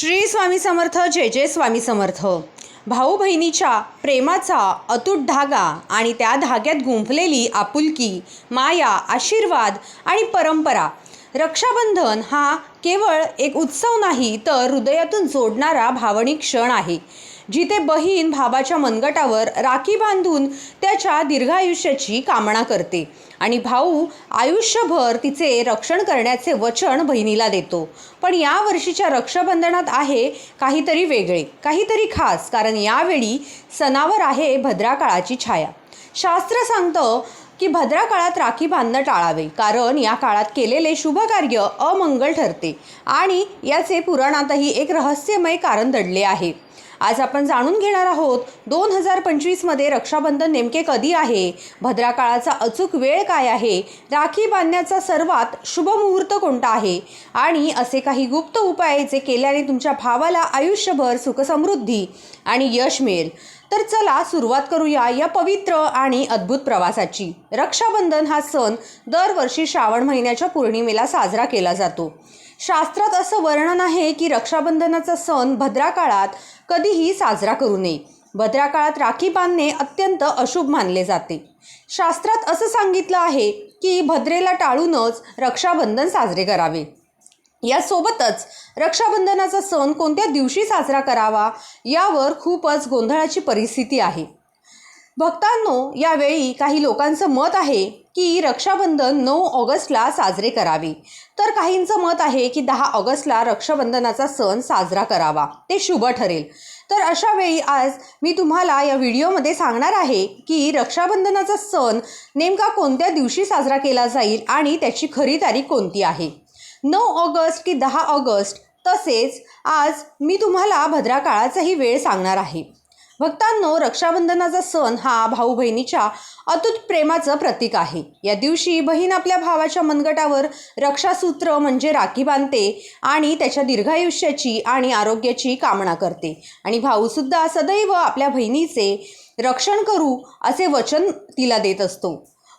श्री स्वामी समर्थ जय जय स्वामी समर्थ. भाऊ बहिणीच्या प्रेमाचा अतूट धागा आणि त्या धाग्यात गुंफलेली आपुलकी माया आशीर्वाद आणि परंपरा. रक्षाबंधन हा केवळ एक उत्सव नाही तर हृदयातून जोडणारा भावनिक क्षण आहे. जिथे बहीण भावाच्या मनगटावर राखी बांधून त्याच्या दीर्घायुष्याची कामना करते. आणि भाऊ आयुष्यभर तिचे रक्षण करण्याचे वचन बहिणीला देतो. पण या वर्षीच्या रक्षाबंधनात आहे काहीतरी वेगळे काहीतरी खास कारण यावेळी सणावर आहे भद्राकाळाची छाया. शास्त्र सांगतं की भद्रा काळात राखी बांधणं टाळावे कारण या काळात केलेले शुभकार्य अमंगल ठरते. आणि याचे पुराणातही एक रहस्यमय कारण दडले आहे. आज आपण जाणून घेणार आहोत दोन हजार पंचवीसमध्ये रक्षाबंधन नेमके कधी आहे? भद्रा काळाचा अचूक वेळ काय आहे? राखी बांधण्याचा सर्वात शुभ मुहूर्त कोणता आहे? आणि असे काही गुप्त उपाय जे केल्याने तुमच्या भावाला आयुष्यभर सुखसमृद्धी आणि यश मिळेल. तर चला सुरुवात करूया या पवित्र आणि अद्भुत प्रवासाची. रक्षाबंधन हा सण दरवर्षी श्रावण महिन्याच्या पौर्णिमेला साजरा केला जातो. शास्त्रात असं वर्णन आहे की रक्षाबंधनाचा सण भद्रा काळात कधीही साजरा करू नये. भद्रा काळात राखी बांधणे अत्यंत अशुभ मानले जाते. शास्त्रात असं सांगितलं आहे की भद्रेला टाळूनच रक्षाबंधन साजरे करावे. यासोबतच रक्षाबंधनाचा सण कोणत्या दिवशी साजरा करावा यावर खूपच गोंधळाची परिस्थिती आहे. भक्तांनो यावेळी काही लोकांचं मत आहे की रक्षाबंधन नऊ ऑगस्टला साजरे करावे. तर काहींचं मत आहे की दहा ऑगस्टला रक्षाबंधनाचा सण साजरा करावा. ते शुभ ठरेल. तर अशा वेळी आज मी तुम्हाला या व्हिडिओमध्ये सांगणार आहे की रक्षाबंधनाचा सण नेमका कोणत्या दिवशी साजरा केला जाईल आणि त्याची खरी तारीख कोणती आहे? नऊ ऑगस्ट की दहा ऑगस्ट तसेच आज मी तुम्हाला भद्रा काळाचाही वेळ सांगणार आहे. भक्तांनो रक्षाबंधनाचा सण हा भाऊ बहिणीच्या अतुट प्रेमाचं प्रतीक आहे. या दिवशी बहीण आपल्या भावाच्या मनगटावर रक्षासूत्र म्हणजे राखी बांधते आणि त्याच्या दीर्घायुष्याची आणि आरोग्याची कामना करते. आणि भाऊसुद्धा सदैव आपल्या बहिणीचे रक्षण करू असे वचन तिला देत असतो.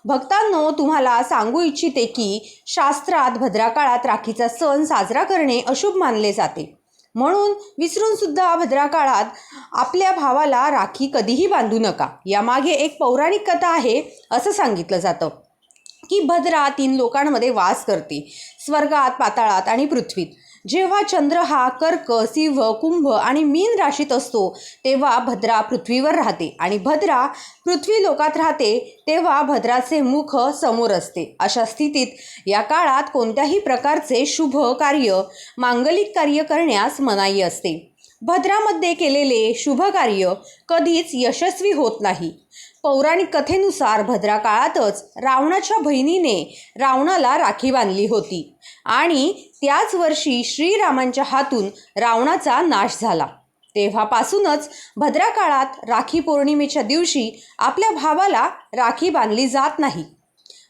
भक्तांनो तुम्हाला सांगू इच्छिते की शास्त्रात भद्राकाळात राखीचा सण साजरा करणे अशुभ मानले जाते. म्हणून विसरून सुद्धा भद्रा काळात आपल्या भावाला राखी कधीही बांधू नका. यामागे एक पौराणिक कथा आहे असं सांगितलं जातं की भद्रा तीन लोकांमध्ये वास करते. स्वर्गात पाताळात आणि पृथ्वीत. जेव्हा चंद्र हा कर्क सिंह कुंभ आणि मीन राशीत असतो तेव्हा भद्रा पृथ्वीवर राहते. आणि भद्रा पृथ्वी लोकात राहते तेव्हा भद्राचे मुख समोर असते. अशा स्थितीत या काळात कोणत्याही प्रकारचे शुभ कार्य मांगलिक कार्य करण्यास मनाई असते. भद्रामध्ये केलेले शुभ कार्य कधीच यशस्वी होत नाही. पौराणिक कथेनुसार भद्रा काळातच रावणाच्या बहिणीने रावणाला राखी बांधली होती. आणि त्याच वर्षी श्रीरामांच्या हातून रावणाचा नाश झाला. तेव्हापासूनच भद्रा काळात राखी पौर्णिमेच्या दिवशी आपल्या भावाला राखी बांधली जात नाही.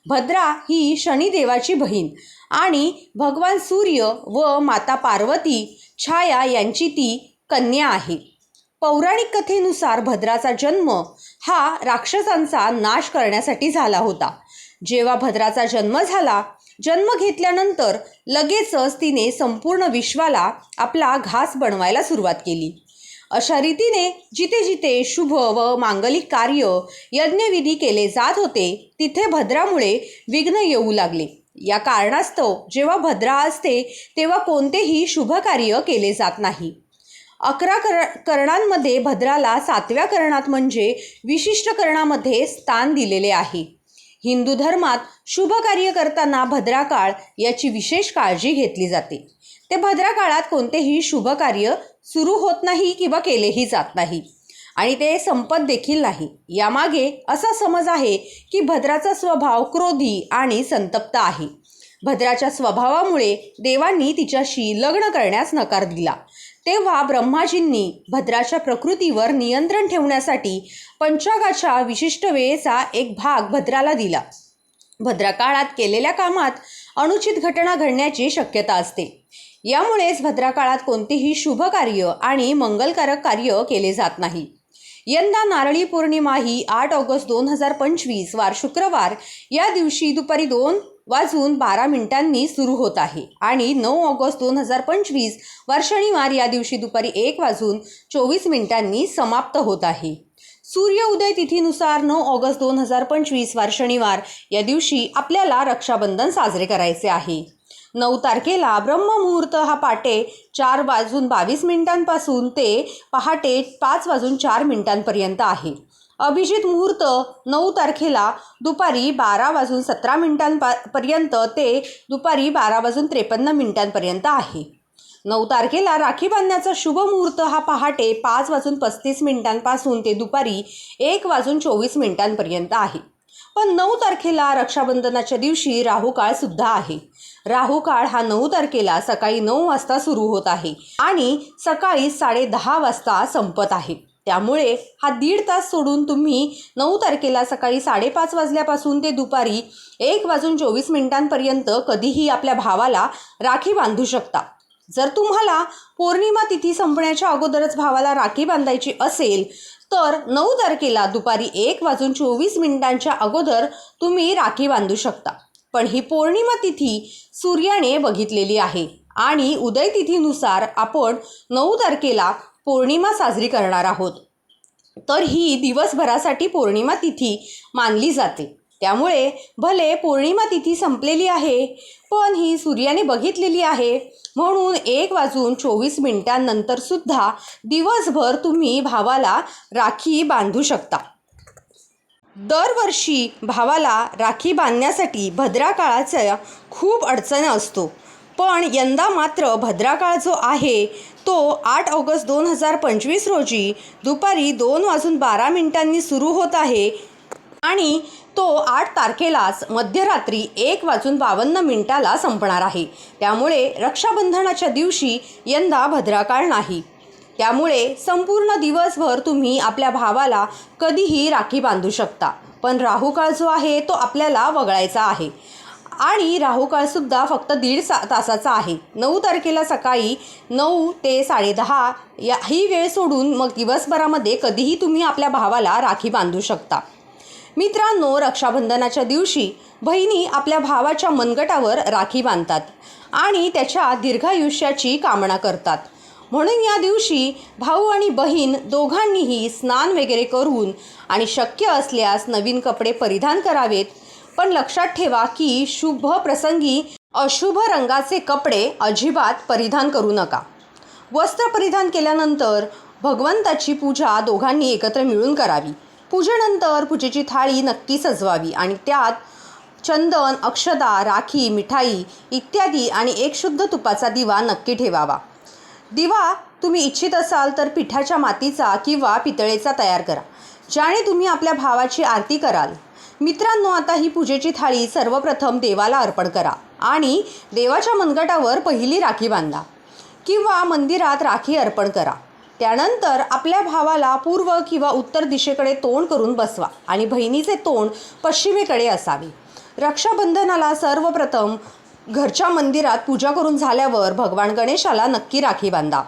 भद्रा ही शनिदेवाची बहीण आणि भगवान सूर्य व माता पार्वती छाया यांची ती कन्या आहे. पौराणिक कथेनुसार भद्राचा जन्म हा राक्षसांचा नाश करण्यासाठी झाला होता. जेव्हा भद्राचा जन्म झाला जन्म घेतल्यानंतर लगेचच तिने संपूर्ण विश्वाला आपला घास बनवायला सुरुवात केली. अशा रीतीने जिथे जिथे शुभ व मांगलिक कार्य यज्ञविधी केले जात होते तिथे भद्रामुळे विघ्न येऊ लागले. या कारणास्तव जेव्हा भद्रा असते तेव्हा कोणतेही शुभ कार्य केले जात नाही. अकरा कर कर्णांमध्ये भद्राला सातव्या कर्णात म्हणजे विशिष्ट कर्णामध्ये स्थान दिलेले आहे. हिंदू धर्मात शुभ कार्य करताना भद्राकाळ याची विशेष काळजी घेतली जाते. ते भद्रा काळात कोणतेही शुभ कार्य सुरू होत नाही किंवा केलेही जात नाही. आणि ते संपत देखील नाही. यामागे असा समज आहे की भद्राचा स्वभाव क्रोधी आणि संतप्त आहे. भद्राच्या स्वभावामुळे देवांनी तिच्याशी लग्न करण्यास नकार दिला. तेव्हा ब्रह्माजींनी भद्राच्या प्रकृतीवर नियंत्रण ठेवण्यासाठी पंचागाच्या विशिष्ट वेळेचा एक भाग भद्राला दिला. भद्राकाळात केलेल्या कामात अनुचित घटना घडण्याची शक्यता असते. यामुळेच भद्राकाळात कोणतेही शुभ कार्य आणि मंगलकारक कार्य केले जात नाही. यंदा नारळी पौर्णिमा ही आठ ऑगस्ट दोन हजार पंचवीस वार शुक्रवार या दिवशी दुपारी दोन वाजून बारा मिनिटांनी सुरू होत आहे. आणि नऊ ऑगस्ट दोन हजार पंचवीस वार शनिवार या दिवशी दुपारी एक वाजून चोवीस मिनिटांनी समाप्त होत आहे. सूर्य उदय तिथीनुसार नऊ ऑगस्ट दोन हजार पंचवीस वार शनिवार या दिवशी आपल्याला रक्षाबंधन साजरे करायचे आहे. नऊ तारखेला ब्रह्ममुहूर्त हा पाटे चार वाजून बावीस मिनिटांपासून ते पहाटे पाच वाजून चार मिनिटांपर्यंत आहे. अभिजित मुहूर्त नऊ तारखेला दुपारी बारा वाजून सतरा मिनिटांपा पर्यंत ते दुपारी बारा वाजून त्रेपन्न मिनिटांपर्यंत आहे. नऊ तारखेला राखी बांधण्याचा शुभ मुहूर्त हा पहाटे पाच वाजून पस्तीस मिनिटांपासून ते दुपारी एक वाजून चोवीस मिनिटांपर्यंत आहे. पण नऊ तारखेला रक्षाबंधनाच्या दिवशी राहुकाळ सुद्धा आहे. राहुकाळ हा नऊ तारखेला सकाळी नऊ वाजता सुरू होत आहे आणि सकाळी साडे दहा वाजता संपत आहे. त्यामुळे हा दीड तास सोडून तुम्ही नऊ तारखेला सकाळी साडेपाच वाजल्यापासून ते दुपारी एक वाजून चोवीस मिनिटांपर्यंत कधीही आपल्या भावाला राखी बांधू शकता. जर तुम्हाला पौर्णिमा तिथी संपण्याच्या अगोदरच भावाला राखी बांधायची असेल तर नऊ तारखेला दुपारी एक वाजून चोवीस मिनिटांच्या अगोदर तुम्ही राखी बांधू शकता. पण ही पौर्णिमा तिथी सूर्याने बघितलेली आहे आणि उदय तिथीनुसार आपण नऊ तारखेला पौर्णिमा साजरी करणार आहोत. तर ही दिवसभरासाठी पौर्णिमा तिथी मानली जाते. त्यामुळे भले पौर्णिमा तिथी संपलेली आहे पण ही सूर्याने बघितलेली आहे. म्हणून एक वाजून चोवीस मिनिटांनंतरसुद्धा दिवसभर तुम्ही भावाला राखी बांधू शकता. दरवर्षी भावाला राखी बांधण्यासाठी भद्रा काळाचा खूप अडचण असतो. पण यंदा मात्र भद्राकाळ जो आहे तो आठ ऑगस्ट दोन हजार पंचवीस रोजी दुपारी दोन वाजून बारा मिनिटांनी सुरू होत आहे आणि तो आठ तारखेलाच मध्यरात्री एक वाजून बावन्न मिनिटाला संपणार आहे. त्यामुळे रक्षाबंधनाच्या दिवशी यंदा भद्राकाळ नाही. त्यामुळे संपूर्ण दिवसभर तुम्ही आपल्या भावाला कधीही राखी बांधू शकता. पण राहुकाळ जो आहे तो आपल्याला वगळायचा आहे. आणि राहुकाळसुद्धा फक्त दीड सा तासाचा आहे. नऊ तारखेला सकाळी नऊ ते साडेदहा या ही वेळ सोडून मग दिवसभरामध्ये कधीही तुम्ही आपल्या भावाला राखी बांधू शकता. मित्रांनो रक्षाबंधनाच्या दिवशी बहिणी आपल्या भावाच्या मनगटावर राखी बांधतात आणि त्याच्या दीर्घायुष्याची कामना करतात. म्हणून या दिवशी भाऊ आणि बहीण दोघांनीही स्नान वगैरे करून आणि शक्य असल्यास नवीन कपडे परिधान करावेत पण लक्षात ठेवा की शुभ प्रसंगी अशुभ रंगाचे कपडे अजिबात परिधान करू नका. वस्त्र परिधान केल्यानंतर भगवंताची पूजा दोघांनी एकत्र मिळून करावी. पूजेनंतर पूजेची थाळी नक्की सजवावी आणि त्यात चंदन अक्षदा राखी मिठाई इत्यादी आणि एक शुद्ध तुपाचा दिवा नक्की ठेवावा. दिवा तुम्ही इच्छित असाल तर पिठाच्या मातीचा किंवा पितळेचा तयार करा. ज्याने तुम्ही आपल्या भावाची आरती कराल. मित्रांनो आता ही पूजेची थाळी सर्वप्रथम देवाला अर्पण करा आणि देवाच्या मनगटावर पहिली राखी बांधा किंवा मंदिरात राखी अर्पण करा. त्यानंतर आपल्या भावाला पूर्व किंवा उत्तर दिशेकडे तोंड करून बसवा आणि बहिणीचे तोंड पश्चिमेकडे असावे. रक्षाबंधनाला सर्वप्रथम घरच्या मंदिरात पूजा करून झाल्यावर भगवान गणेशाला नक्की राखी बांधा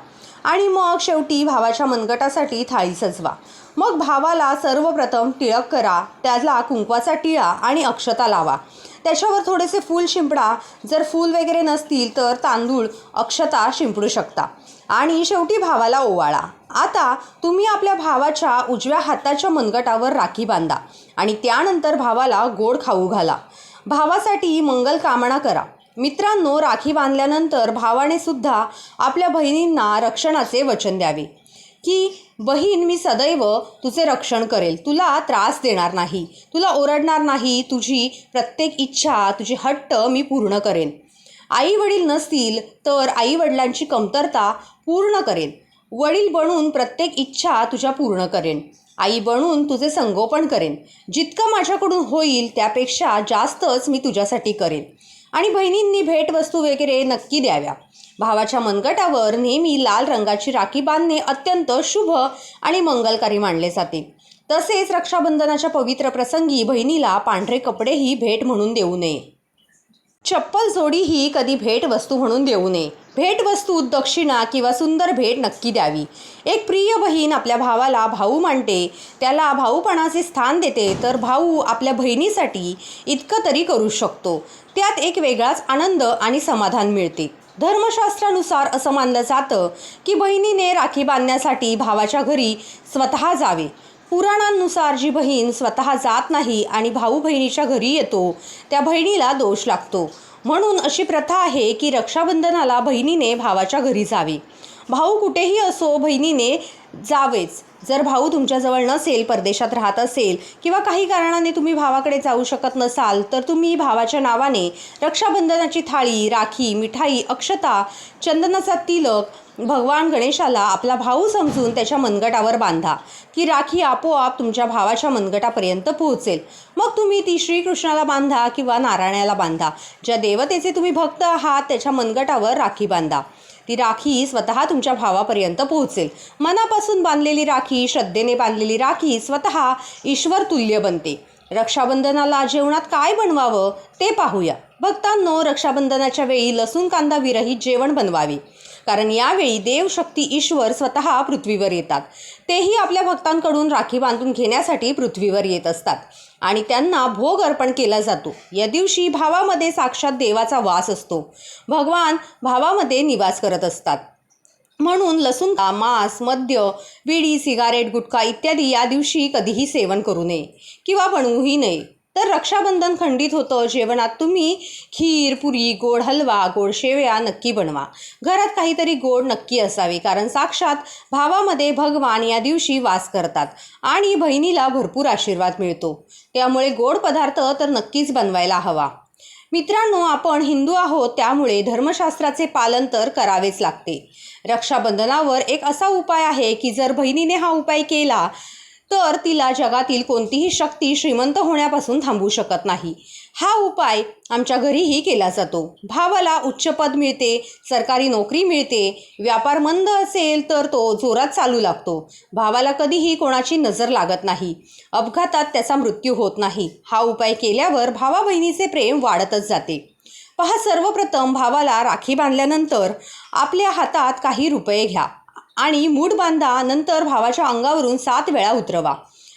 आणि मग शेवटी भावाच्या मनगटासाठी थाळी सजवा. मग भावाला सर्वप्रथम टिळक करा त्याला कुंकवाचा टिळा आणि अक्षता लावा. त्याच्यावर थोडेसे फूल शिंपडा. जर फूल वगैरे नसतील तर तांदूळ अक्षता शिंपडू शकता. आणि शेवटी भावाला ओवाळा. आता तुम्ही आपल्या भावाच्या उजव्या हाताच्या मनगटावर राखी बांधा आणि त्यानंतर भावाला गोड खाऊ घाला. भावासाठी मंगल कामना करा. मित्रांनो राखी बांधल्यानंतर भावाने सुद्धा आपल्या बहिणींना रक्षणाचे वचन द्यावे. की बहीण मी सदैव तुझे रक्षण करेल. तुला त्रास देणार नाही. तुला ओरडणार नाही. तुझी प्रत्येक इच्छा तुझी हट्ट मी पूर्ण करेन. आई वडील नसतील तर आई वडिलांची कमतरता पूर्ण करेन. वडील बनून प्रत्येक इच्छा तुझ्या पूर्ण करेन. आई बनून तुझे संगोपन करेन. जितकं माझ्याकडून होईल त्यापेक्षा जास्तच मी तुझ्यासाठी करेन. आणि बहिणींनी भेटवस्तू वगैरे नक्की द्याव्या. भावाच्या मनगटावर नेहमी लाल रंगाची राखी बांधणे अत्यंत शुभ आणि मंगलकारी मानले जाते. तसेच रक्षाबंधनाच्या पवित्र प्रसंगी बहिणीला पांढरे कपडेही भेट म्हणून देऊ नये. चप्पल जोडी ही कधी भेटवस्तू म्हणून देऊ नये. भेटवस्तू दक्षिणा किंवा सुंदर भेट नक्की द्यावी. एक प्रिय बहीण आपल्या भावाला भाऊ मानते त्याला भाऊपणाचे स्थान देते तर भाऊ आपल्या बहिणीसाठी इतकं तरी करू शकतो. त्यात एक वेगळाच आनंद आणि समाधान मिळते. धर्मशास्त्रानुसार असं मानलं जातं की बहिणीने राखी बांधण्यासाठी भावाच्या घरी स्वतः जावे. पुराणांनुसार जी बहीण स्वतः जात नाही आणि भाऊ बहिणीच्या घरी येतो त्या बहिणीला दोष लागतो. म्हणून अशी प्रथा आहे की रक्षाबंधनाला बहिणीने भावाच्या घरी जावे. भाऊ कुठेही असो बहिणीने जावेच. जर भाऊ तुमच्याजवळ नसेल परदेशात राहत असेल किंवा काही कारणाने तुम्ही भावाकडे जाऊ शकत नसाल तर तुम्ही भावाच्या नावाने रक्षाबंधनाची थाळी राखी मिठाई अक्षता चंदनाचा तिलक भगवान गणेशाला आपला भाऊ समजून त्याच्या मनगटावर बांधा की राखी आपोआप तुमच्या भावाच्या मनगटापर्यंत पोहोचेल. मग तुम्ही ती श्रीकृष्णाला बांधा किंवा नारायणाला बांधा. ज्या देवतेचे तुम्ही भक्त आहात त्याच्या मनगटावर राखी बांधा. ती राखी स्वतः तुमच्या भावापर्यंत पोहोचेल. मनापासून बांधलेली राखी श्रद्धेने बांधलेली राखी स्वतः ईश्वर तुल्य बनते. रक्षाबंधनाला जेवणात काय बनवावं ते पाहूया. भक्तांनो रक्षाबंधनाच्या वेळी लसूण कांदा विरहित जेवण बनवावे. कारण यावेळी देवशक्ती ईश्वर स्वतः पृथ्वीवर येतात. तेही आपल्या भक्तांकडून राखी बांधून घेण्यासाठी पृथ्वीवर येत असतात. आणि त्यांना भोग अर्पण केला जातो. या दिवशी भावामध्ये साक्षात देवाचा वास असतो. भगवान भावामध्ये निवास करत असतात. म्हणून लसूण मांस मद्य विडी सिगारेट गुटखा इत्यादी या दिवशी कधीही सेवन करू नये किंवा बनवूही नये. तर रक्षाबंधन खंडित होतं. जेवणात तुम्ही खीर पुरी गोड हलवा गोड शेवया नक्की बनवा. घरात काहीतरी गोड नक्की असावे कारण साक्षात भावामध्ये भगवान या दिवशी वास करतात आणि बहिणीला भरपूर आशीर्वाद मिळतो. त्यामुळे गोड पदार्थ तर नक्कीच बनवायला हवा. मित्रांनो आपण हिंदू आहोत त्यामुळे धर्मशास्त्राचे पालन तर करावेच लागते. रक्षाबंधनावर एक असा उपाय आहे की जर बहिणीने हा उपाय केला तर तिला जगातील कोणतीही शक्ती श्रीमंत होण्यापासून थांबवू शकत नाही. हा उपाय आमच्या घरीही केला जातो. भावाला उच्च पद मिळते सरकारी नोकरी मिळते व्यापार मंद असेल तर तो जोरात चालू लागतो. भावाला कधीही कोणाची नजर लागत नाही. अपघातात त्याचा मृत्यू होत नाही. हा उपाय केल्यावर भावा बहिणीचे प्रेम वाढतच जाते. पहा सर्वप्रथम भावाला राखी बांधल्यानंतर आपल्या हातात काही रुपये घ्या. आणि मूठ बांधा नंतर भावाच्या अंगावरून सात वेळा उतरवा.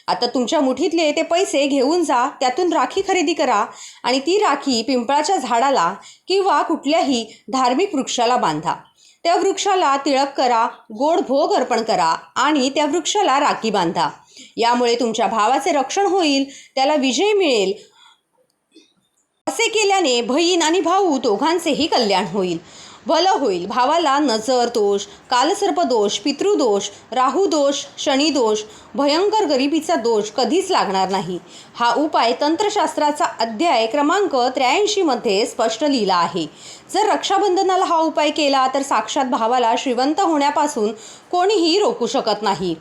आता तुमच्या मुठीतले ते पैसे घेऊन जा त्यातून राखी खरेदी करा आणि ती राखी पिंपळाच्या झाडाला किंवा कुठल्याही धार्मिक वृक्षाला बांधा. त्या वृक्षाला तिळक करा गोड भोग अर्पण करा आणि त्या वृक्षाला राखी बांधा. यामुळे तुमच्या भावाचे रक्षण होईल त्याला विजय मिळेल. असे केल्याने बहीण आणि भाऊ दोघांचेही कल्याण होईल. भलं होईल. भावाला नजर दोष कालसर्प दोष पितृदोष राहुदोष शनिदोष भयंकर गरिबीचा दोष कधीच लागणार नाही. हा उपाय तंत्रशास्त्राचा अध्याय क्रमांक त्र्याऐंशीमध्ये स्पष्ट लिहिला आहे. जर रक्षाबंधनाला हा उपाय केला तर साक्षात भावाला श्रीमंत होण्यापासून कोणीही रोखू शकत नाही.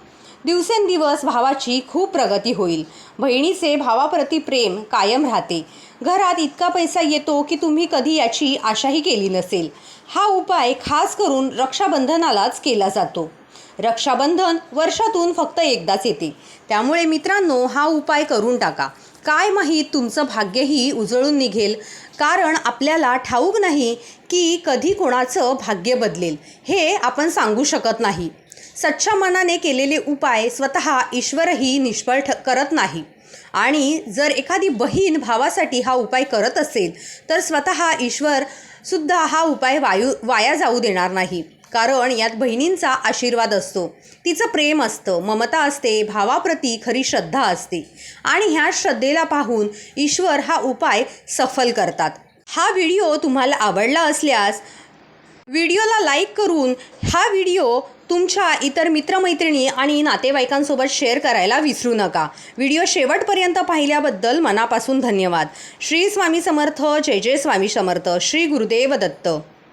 दिवसेंदिवस भावाची खूप प्रगती होईल. बहिणीचे भावाप्रती प्रेम कायम राहते. घरात इतका पैसा येतो की तुम्ही कधी याची आशाही केली नसेल. हा उपाय खास करून रक्षाबंधनालाच केला जातो. रक्षाबंधन वर्षातून फक्त एकदाच येते. त्यामुळे मित्रांनो हा उपाय करून टाका. काय माहीत तुमचं भाग्यही उजळून निघेल. कारण आपल्याला ठाऊक नाही की कधी कोणाचं भाग्य बदलेल. हे आपण सांगू शकत नाही. सच्च्या मनाने केलेले उपाय स्वतः ईश्वरही निष्फळ ठ करत नाही. आणि जर एखादी बहीण भावासाठी हा उपाय करत असेल तर स्वतः ईश्वर सुद्धा हा उपाय वायू वाया जाऊ देणार नाही. कारण यात बहिणींचा आशीर्वाद असतो. तिचं प्रेम असतं ममता असते भावाप्रती खरी श्रद्धा असते. आणि ह्या श्रद्धेला पाहून ईश्वर हा उपाय सफल करतात. हा व्हिडिओ तुम्हाला आवडला असल्यास व्हिडिओला लाईक करून हा व्हिडिओ तुमच्या इतर मित्रमैत्रिणी आणि नातेवाईकांसोबत शेअर करायला विसरू नका. व्हिडिओ शेवटपर्यंत पाहिल्याबद्दल मनापासून धन्यवाद. श्री स्वामी समर्थ जय जय स्वामी समर्थ श्री गुरुदेव दत्त.